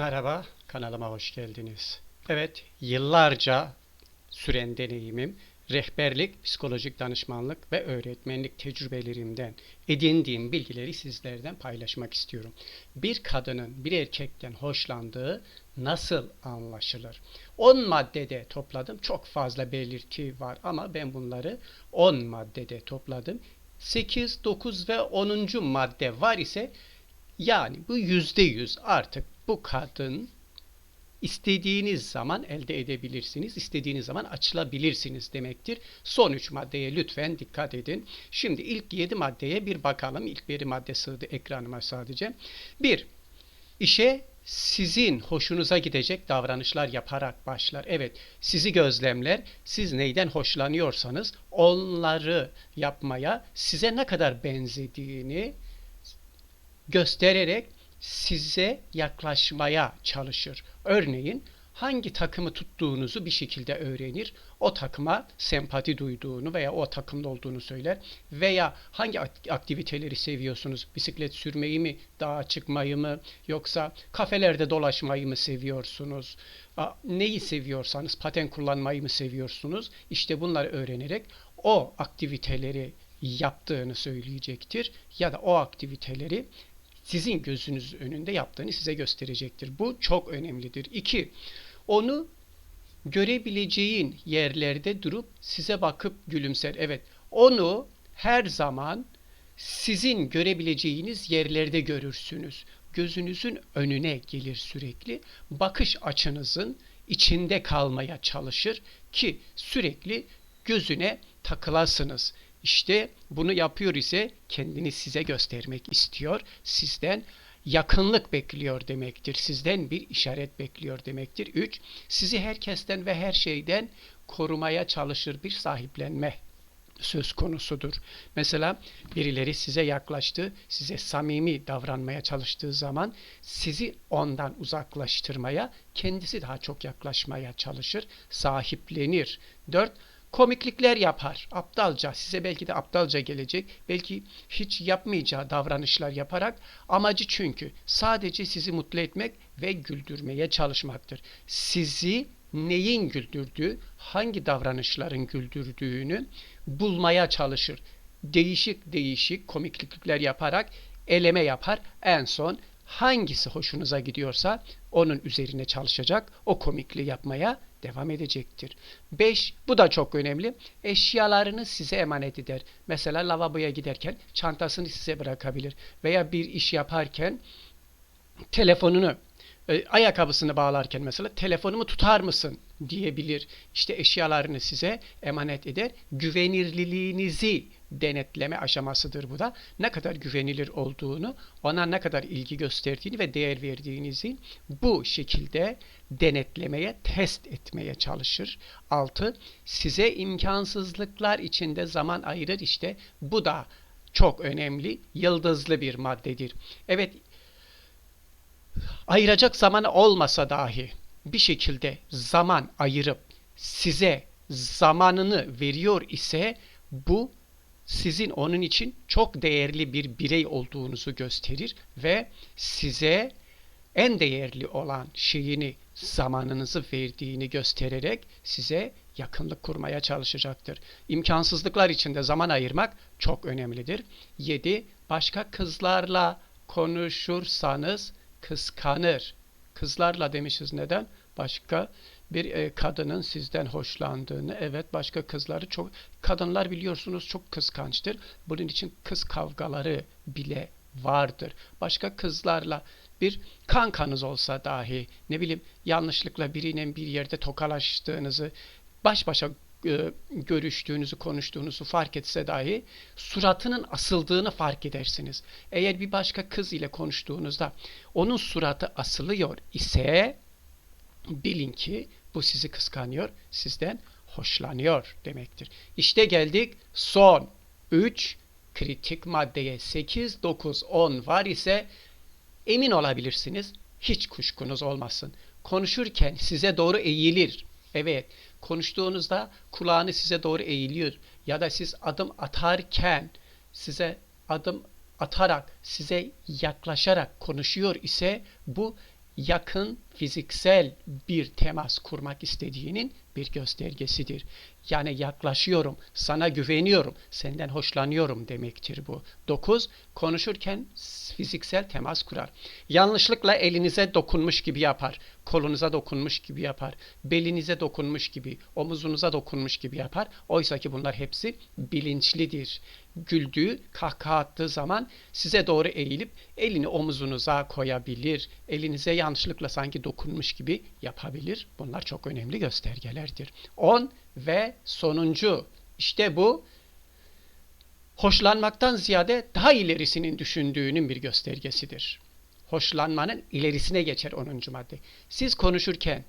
Merhaba, kanalıma hoş geldiniz. Evet, yıllarca süren deneyimim, rehberlik, psikolojik danışmanlık ve öğretmenlik tecrübelerimden edindiğim bilgileri sizlerden paylaşmak istiyorum. Bir kadının bir erkekten hoşlandığı nasıl anlaşılır? 10 maddede topladım. Çok fazla belirti var ama ben bunları 10 maddede topladım. 8, 9 ve 10. madde var ise yani bu yüzde yüz artık bu kadın istediğiniz zaman elde edebilirsiniz, istediğiniz zaman açılabilirsiniz demektir. Son üç maddeye lütfen dikkat edin. Şimdi ilk yedi maddeye bir bakalım. İlk bir madde sığdı ekranıma sadece. Bir, işe sizin hoşunuza gidecek davranışlar yaparak başlar. Evet, sizi gözlemler. Siz neyden hoşlanıyorsanız onları yapmaya size ne kadar benzediğini göstererek size yaklaşmaya çalışır. Örneğin hangi takımı tuttuğunuzu bir şekilde öğrenir. O takıma sempati duyduğunu veya o takımda olduğunu söyler. Veya hangi aktiviteleri seviyorsunuz? Bisiklet sürmeyi mi, dağa çıkmayı mı, yoksa kafelerde dolaşmayı mı seviyorsunuz? Neyi seviyorsanız, paten kullanmayı mı seviyorsunuz? İşte bunları öğrenerek o aktiviteleri yaptığını söyleyecektir ya da o aktiviteleri sizin gözünüz önünde yaptığını size gösterecektir. Bu çok önemlidir. İki, onu görebileceğin yerlerde durup size bakıp gülümser. Evet, onu her zaman sizin görebileceğiniz yerlerde görürsünüz. Gözünüzün önüne gelir sürekli. Bakış açınızın içinde kalmaya çalışır ki sürekli gözüne takılasınız. İşte bunu yapıyor ise kendini size göstermek istiyor. Sizden yakınlık bekliyor demektir. Sizden bir işaret bekliyor demektir. 3. Sizi herkesten ve her şeyden korumaya çalışır bir sahiplenme söz konusudur. Mesela birileri size yaklaştı, size samimi davranmaya çalıştığı zaman sizi ondan uzaklaştırmaya, kendisi daha çok yaklaşmaya çalışır, sahiplenir. 4 komiklikler yapar. Aptalca, size belki de aptalca gelecek. Belki hiç yapmayacağı davranışlar yaparak amacı çünkü sadece sizi mutlu etmek ve güldürmeye çalışmaktır. Sizi neyin güldürdüğü, hangi davranışların güldürdüğünü bulmaya çalışır. Değişik değişik komiklikler yaparak eleme yapar. En son hangisi hoşunuza gidiyorsa onun üzerine çalışacak, o komikliği yapmaya devam edecektir. 5. Bu da çok önemli. Eşyalarını size emanet eder. Mesela lavaboya giderken çantasını size bırakabilir. Veya bir iş yaparken telefonunu e, ayakkabısını bağlarken mesela telefonumu tutar mısın diyebilir. İşte eşyalarını size emanet eder. Güvenirliliğinizi denetleme aşamasıdır bu da. Ne kadar güvenilir olduğunu, ona ne kadar ilgi gösterdiğini ve değer verdiğinizi bu şekilde denetlemeye, test etmeye çalışır. 6. Size imkansızlıklar içinde zaman ayırır. İşte bu da çok önemli, yıldızlı bir maddedir. Evet, ayıracak zamanı olmasa dahi bir şekilde zaman ayırıp size zamanını veriyor ise bu sizin onun için çok değerli bir birey olduğunuzu gösterir ve size en değerli olan şeyini, zamanınızı verdiğini göstererek size yakınlık kurmaya çalışacaktır. İmkansızlıklar içinde zaman ayırmak çok önemlidir. 7. Başka kızlarla konuşursanız kıskanır. Kızlarla demişiz neden? Başka bir e, kadının sizden hoşlandığını, evet başka kızları çok, kadınlar biliyorsunuz çok kıskançtır. Bunun için kız kavgaları bile vardır. Başka kızlarla bir kankanız olsa dahi, ne bileyim yanlışlıkla birinin bir yerde tokalaştığınızı, baş başa e, görüştüğünüzü, konuştuğunuzu fark etse dahi suratının asıldığını fark edersiniz. Eğer bir başka kız ile konuştuğunuzda onun suratı asılıyor ise bilin ki bu sizi kıskanıyor, sizden hoşlanıyor demektir. İşte geldik son 3 kritik maddeye 8, 9, 10 var ise emin olabilirsiniz. Hiç kuşkunuz olmasın. Konuşurken size doğru eğilir. Evet, konuştuğunuzda kulağını size doğru eğiliyor. Ya da siz adım atarken size adım atarak, size yaklaşarak konuşuyor ise bu yakın fiziksel bir temas kurmak istediğinin bir göstergesidir. Yani yaklaşıyorum, sana güveniyorum, senden hoşlanıyorum demektir bu. 9. Konuşurken fiziksel temas kurar. Yanlışlıkla elinize dokunmuş gibi yapar, kolunuza dokunmuş gibi yapar, belinize dokunmuş gibi, omuzunuza dokunmuş gibi yapar. Oysa ki bunlar hepsi bilinçlidir. Güldüğü, kahkaha attığı zaman size doğru eğilip elini omuzunuza koyabilir. Elinize yanlışlıkla sanki dokunmuş gibi yapabilir. Bunlar çok önemli göstergelerdir. 10 ve sonuncu işte bu hoşlanmaktan ziyade daha ilerisinin düşündüğünün bir göstergesidir. Hoşlanmanın ilerisine geçer 10. madde. Siz konuşurken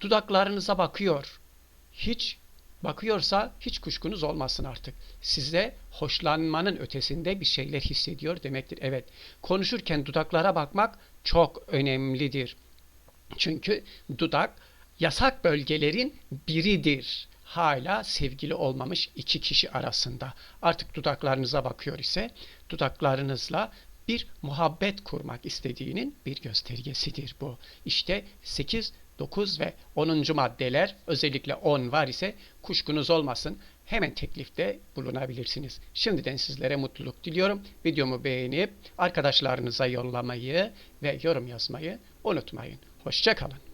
dudaklarınıza bakıyor. Hiç bakıyorsa hiç kuşkunuz olmasın artık. Size hoşlanmanın ötesinde bir şeyler hissediyor demektir. Evet, konuşurken dudaklara bakmak çok önemlidir. Çünkü dudak yasak bölgelerin biridir. Hala sevgili olmamış iki kişi arasında. Artık dudaklarınıza bakıyor ise dudaklarınızla bir muhabbet kurmak istediğinin bir göstergesidir bu. İşte 8, 9 ve 10. maddeler özellikle 10 var ise kuşkunuz olmasın. Hemen teklifte bulunabilirsiniz. Şimdiden sizlere mutluluk diliyorum. Videomu beğenip arkadaşlarınıza yollamayı ve yorum yazmayı unutmayın. Hoşçakalın.